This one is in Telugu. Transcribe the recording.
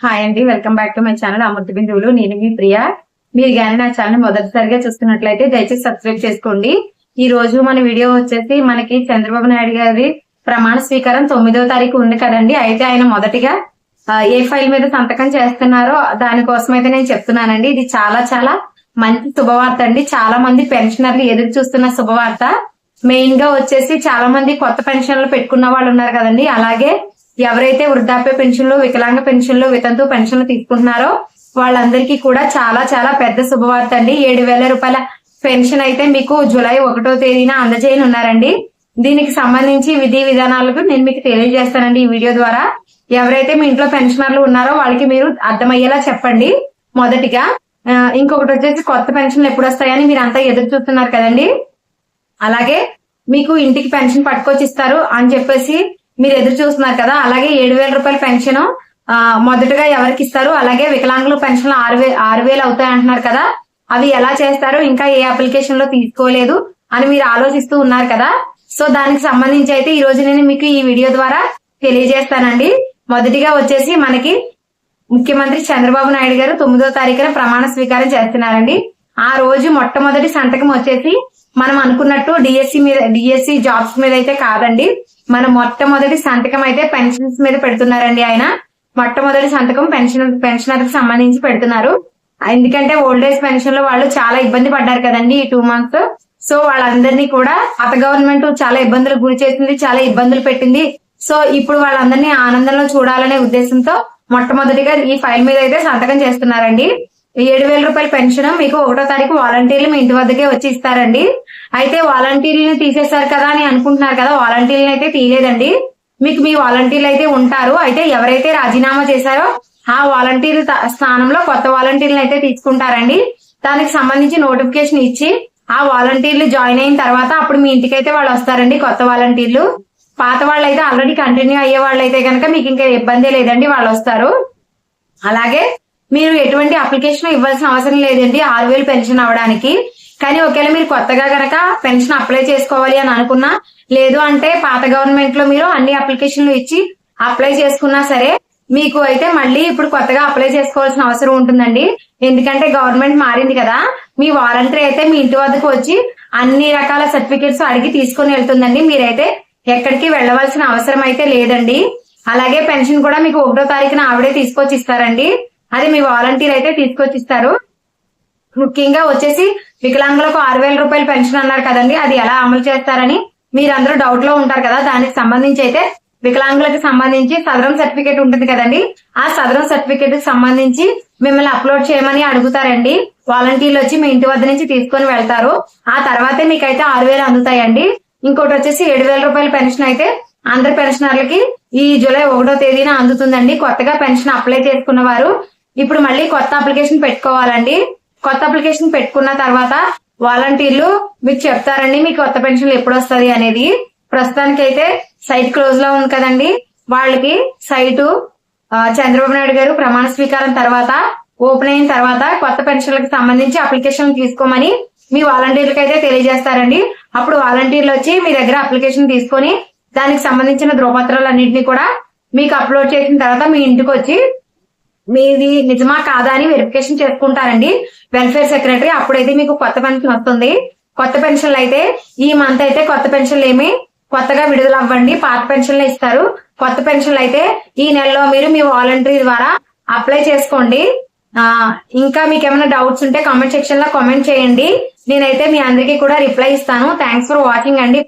హాయ్ అండి welcome back to my channel అమృత బిందువులు నేను మీ ప్రియా. మీరు కానీ నా ఛానల్ మొదటిసారిగా చూస్తున్నట్లయితే దయచేసి సబ్స్క్రైబ్ చేసుకోండి. ఈ రోజు మన వీడియో వచ్చేసి మనకి చంద్రబాబు నాయుడు గారి ప్రమాణ స్వీకారం తొమ్మిదో తారీఖు ఉంది కదండి. అయితే ఆయన మొదటిగా ఏ ఫైల్ మీద సంతకం చేస్తున్నారో దానికోసం అయితే నేను చెప్తున్నానండి. ఇది చాలా చాలా మంచి శుభవార్త అండి. చాలా మంది పెన్షనర్లు ఎదురు చూస్తున్న శుభవార్త. మెయిన్గా వచ్చేసి చాలా మంది కొత్త పెన్షన్లు పెట్టుకున్న వాళ్ళు ఉన్నారు కదండి. అలాగే ఎవరైతే వృద్ధాప్య పెన్షన్లు వికలాంగ పెన్షన్లు వితంతు పెన్షన్లు తీసుకుంటున్నారో వాళ్ళందరికీ కూడా చాలా చాలా పెద్ద శుభవార్త అండి. ఏడు వేల రూపాయల పెన్షన్ అయితే మీకు జూలై ఒకటో తేదీన అందజేయనున్నారండి దీనికి సంబంధించి విధి విధానాలకు నేను మీకు తెలియజేస్తానండి ఈ వీడియో ద్వారా. ఎవరైతే మీ ఇంట్లో పెన్షనర్లు ఉన్నారో వాళ్ళకి మీరు అర్థమయ్యేలా చెప్పండి మొదటిగా. ఇంకొకటి వచ్చేసి కొత్త పెన్షన్లు ఎప్పుడు వస్తాయని మీరు అంతా ఎదురు చూస్తున్నారు కదండి. అలాగే మీకు ఇంటికి పెన్షన్ పట్టుకొచ్చి ఇస్తారు అని చెప్పేసి మీరు ఎదురు చూస్తున్నారు కదా అలాగే ఏడు వేల రూపాయల పెన్షన్ మొదటగా ఎవరికి ఇస్తారు? అలాగే వికలాంగుల పెన్షన్ ఆరు వేలు ఆరు వేలు అవుతాయి అంటున్నారు కదా అవి ఎలా చేస్తారు? ఇంకా ఏ అప్లికేషన్లో తీసుకోలేదు అని మీరు ఆలోచిస్తూ ఉన్నారు కదా. సో దానికి సంబంధించి అయితే ఈ రోజు నేను మీకు ఈ వీడియో ద్వారా తెలియజేస్తానండి. మొదటిగా వచ్చేసి మనకి ముఖ్యమంత్రి చంద్రబాబు నాయుడు గారు తొమ్మిదో తారీఖున ప్రమాణ స్వీకారం చేస్తున్నారండి. ఆ రోజు మొట్టమొదటి సంతకం వచ్చేసి మనం అనుకున్నట్టు డిఎస్సి మీద డిఎస్సి జాబ్స్ మీద అయితే కాదండి. మన మొట్టమొదటి సంతకం అయితే పెన్షన్స్ మీద పెడుతున్నారండి ఆయన. మొట్టమొదటి సంతకం పెన్షన్ పెన్షనర్కి సంబంధించి పెడుతున్నారు. ఎందుకంటే ఓల్డ్ ఏజ్ పెన్షన్లో వాళ్ళు చాలా ఇబ్బంది పడ్డారు కదండి ఈ టూ మంత్స్. సో వాళ్ళందరినీ కూడా అత గవర్నమెంట్ చాలా ఇబ్బందులు గురి చేసింది చాలా ఇబ్బందులు పెట్టింది. సో ఇప్పుడు వాళ్ళందరినీ ఆనందంలో చూడాలనే ఉద్దేశంతో మొట్టమొదటిగా ఈ ఫైల్ మీద అయితే సంతకం చేస్తున్నారండి. ఏడు వేల రూపాయల పెన్షన్ మీకు ఒకటో తారీఖు వాలంటీర్లు మీ ఇంటి వద్దకే వచ్చి ఇస్తారండి. అయితే వాలంటీర్లు తీసేశారు కదా అని అనుకుంటున్నారు కదా వాలంటీర్లను అయితే తీయలేదండి. మీకు మీ వాలంటీర్లు అయితే ఉంటారు. అయితే ఎవరైతే రాజీనామా చేశారో ఆ వాలంటీర్ స్థానంలో కొత్త వాలంటీర్లను అయితే తీసుకుంటారండి. దానికి సంబంధించి నోటిఫికేషన్ ఇచ్చి ఆ వాలంటీర్లు జాయిన్ అయిన తర్వాత అప్పుడు మీ ఇంటికైతే వాళ్ళు వస్తారండి కొత్త వాలంటీర్లు. పాత వాళ్ళు అయితే ఆల్రెడీ కంటిన్యూ అయ్యే వాళ్ళు అయితే కనుక మీకు ఇంకా ఇబ్బంది లేదండి వాళ్ళు వస్తారు. అలాగే మీరు ఎటువంటి అప్లికేషన్ ఇవ్వాల్సిన అవసరం లేదండి. ఆరు వేలు పెన్షన్ అవ్వడానికి. కానీ ఒకవేళ మీరు కొత్తగా గనక పెన్షన్ అప్లై చేసుకోవాలి అని అనుకున్నా లేదు అంటే పాత గవర్నమెంట్లో మీరు అన్ని అప్లికేషన్లు ఇచ్చి అప్లై చేసుకున్నా సరే మీకు అయితే మళ్ళీ ఇప్పుడు కొత్తగా అప్లై చేసుకోవాల్సిన అవసరం ఉంటుందండి. ఎందుకంటే గవర్నమెంట్ మారింది కదా. మీ వాలంటీర్ అయితే మీ ఇంటి వద్దకు వచ్చి అన్ని రకాల సర్టిఫికేట్స్ అడిగి తీసుకొని వెళ్తుందండి. మీరైతే ఎక్కడికి వెళ్ళవలసిన అవసరం అయితే లేదండి. అలాగే పెన్షన్ కూడా మీకు ఒకటో తారీఖున ఆవిడే తీసుకొచ్చి ఇస్తారండి. అది మీ వాలంటీర్ అయితే తీసుకొచ్చి ఇస్తారు ముఖ్యంగా వచ్చేసి వికలాంగులకు ఆరు వేల రూపాయలు పెన్షన్ అన్నారు కదండి అది ఎలా అమలు చేస్తారని మీరందరూ డౌట్లో ఉంటారు కదా దానికి సంబంధించి అయితే వికలాంగులకు సంబంధించి సదరం సర్టిఫికేట్ ఉంటుంది కదండి ఆ సదరం సర్టిఫికేట్కి సంబంధించి మిమ్మల్ని అప్లోడ్ చేయమని అడుగుతారండి. వాలంటీర్లు వచ్చి మీ ఇంటి వద్ద నుంచి తీసుకొని వెళ్తారు. ఆ తర్వాతే మీకైతే ఆరు వేలు అందుతాయండి. ఇంకోటి వచ్చేసి ఏడు వేల రూపాయల పెన్షన్ అయితే అందరి పెన్షనర్లకి ఈ జూలై ఒకటో తేదీన అందుతుందండి. కొత్తగా పెన్షన్ అప్లై చేసుకున్న వారు ఇప్పుడు మళ్ళీ కొత్త అప్లికేషన్ పెట్టుకోవాలండి. కొత్త అప్లికేషన్ పెట్టుకున్న తర్వాత వాలంటీర్లు మీకు చెప్తారండి మీ కొత్త పెన్షన్ ఎప్పుడు వస్తుంది అనేది. ప్రస్తుతానికి అయితే సైట్ క్లోజ్లో ఉంది కదండి. వాళ్ళకి సైటు చంద్రబాబు నాయుడు గారు ప్రమాణ స్వీకారం తర్వాత ఓపెన్ అయిన తర్వాత కొత్త పెన్షన్లకు సంబంధించి అప్లికేషన్ తీసుకోమని మీ వాలంటీర్లకు అయితే తెలియజేస్తారండి. అప్పుడు వాలంటీర్లు వచ్చి మీ దగ్గర అప్లికేషన్ తీసుకొని దానికి సంబంధించిన ధృవపత్రాలు అన్నింటినీ కూడా మీకు అప్లోడ్ చేసిన తర్వాత మీ ఇంటికి వచ్చి మీది నిజమా కాదా అని వెరిఫికేషన్ చేసుకుంటారండి. వెల్ఫేర్ సెక్రటరీ అప్పుడైతే మీకు కొత్త పెన్షన్ వస్తుంది. కొత్త పెన్షన్లు అయితే ఈ మంత్ అయితే కొత్త పెన్షన్లు ఏమి కొత్తగా విడుదల అవ్వండి. పాత పెన్షన్లు ఇస్తారు. కొత్త పెన్షన్లు అయితే ఈ నెలలో మీరు మీ వాలంటరీ ద్వారా అప్లై చేసుకోండి. ఆ ఇంకా మీకు ఏమైనా డౌట్స్ ఉంటే కామెంట్ సెక్షన్లో కామెంట్ చేయండి. నేనైతే మీ అందరికీ కూడా రిప్లై ఇస్తాను. థ్యాంక్స్ ఫర్ వాచింగ్ అండి.